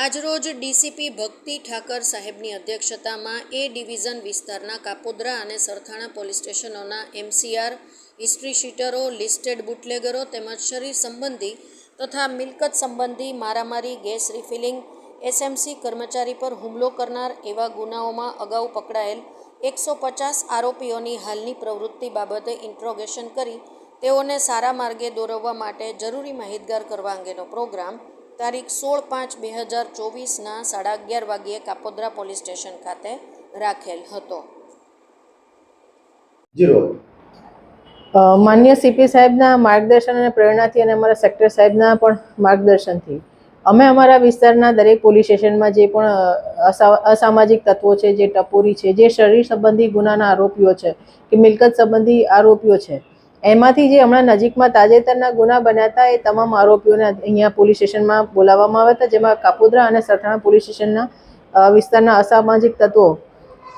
આજરોજ ડીસીપી ભક્તિ ઠાકર સાહેબની અધ્યક્ષતામાં એ ડિવિઝન વિસ્તારના કાપોદ્રા અને સરથાણા પોલીસ સ્ટેશનોના એમસીઆર, હિસ્ટ્રી શીટરો, લિસ્ટેડ બુટલેગરો તેમજ શરીર સંબંધી તથા મિલકત સંબંધી મારામારી, ગેસ રિફિલિંગ, એસએમસી કર્મચારી પર હુમલો કરનાર એવા ગુનાઓમાં અગાઉ પકડાયેલ એકસો પચાસ આરોપીઓની હાલની પ્રવૃત્તિ બાબતે ઇન્ટ્રોગેશન કરી તેઓને સારા માર્ગે દોરવવા માટે જરૂરી માહિતગાર કરવા અંગેનો પ્રોગ્રામ તારીખ સોળ પાંચ બે હજાર ચોવીસના સાડા અગિયાર વાગ્યે કાપોદ્રા પોલીસ સ્ટેશન ખાતે રાખેલ હતો. માન્ય સીપી સાહેબના માર્ગદર્શન અને પ્રેરણાથી અને અમારા સેક્ટર સાહેબના પણ માર્ગદર્શનથી. અમે અમારા વિસ્તારના દરેક પોલીસ સ્ટેશનમાં જે પણ અસા- અસામાજિક તત્વો છે જે ટપોરી છે જે શરીર સંબંધી ગુનાના આરોપીઓ છે કે મિલકત સંબંધી આરોપીઓ છે એમાંથી જે હમણાં નજીકમાં તાજેતરના ગુના બન્યા હતા, એ તમામ આરોપીઓને અહીંયા પોલીસ સ્ટેશનમાં બોલાવવામાં આવ્યા હતા, જેમાં કાપોદ્રા અને સરથાણા પોલીસ સ્ટેશનના વિસ્તારના અસામાજિક તત્વો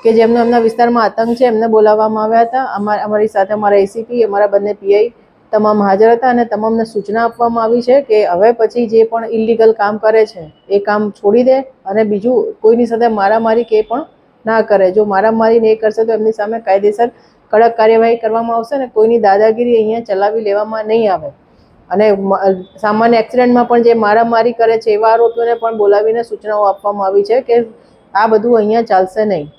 કે જેમને એમના વિસ્તારમાં આતંક છે, એમને બોલાવવામાં આવ્યા હતા. અમારા અમારી સાથે અમારા એસીપી અમારા બંને પીઆઈ તમામ હાજર હતા અને તમામને સૂચના આપવામાં આવી છે કે હવે પછી જે પણ ઇલીગલ કામ કરે છે, એ કામ છોડી દે અને બીજું કોઈની સાથે મારામારી કે પણ ના કરે. જો મારામારી નહીં કરશે તો એમની સામે કાયદેસર કડક કાર્યવાહી કરવામાં આવશે અને કોઈની દાદાગીરી અહીંયા ચલાવી લેવામાં નહીં આવે. અને સામાન્ય એક્સિડન્ટમાં પણ જે મારામારી કરે છે એવા આરોપીઓને પણ બોલાવીને સૂચનાઓ આપવામાં આવી છે કે આ બધું અહીંયા ચાલશે નહીં.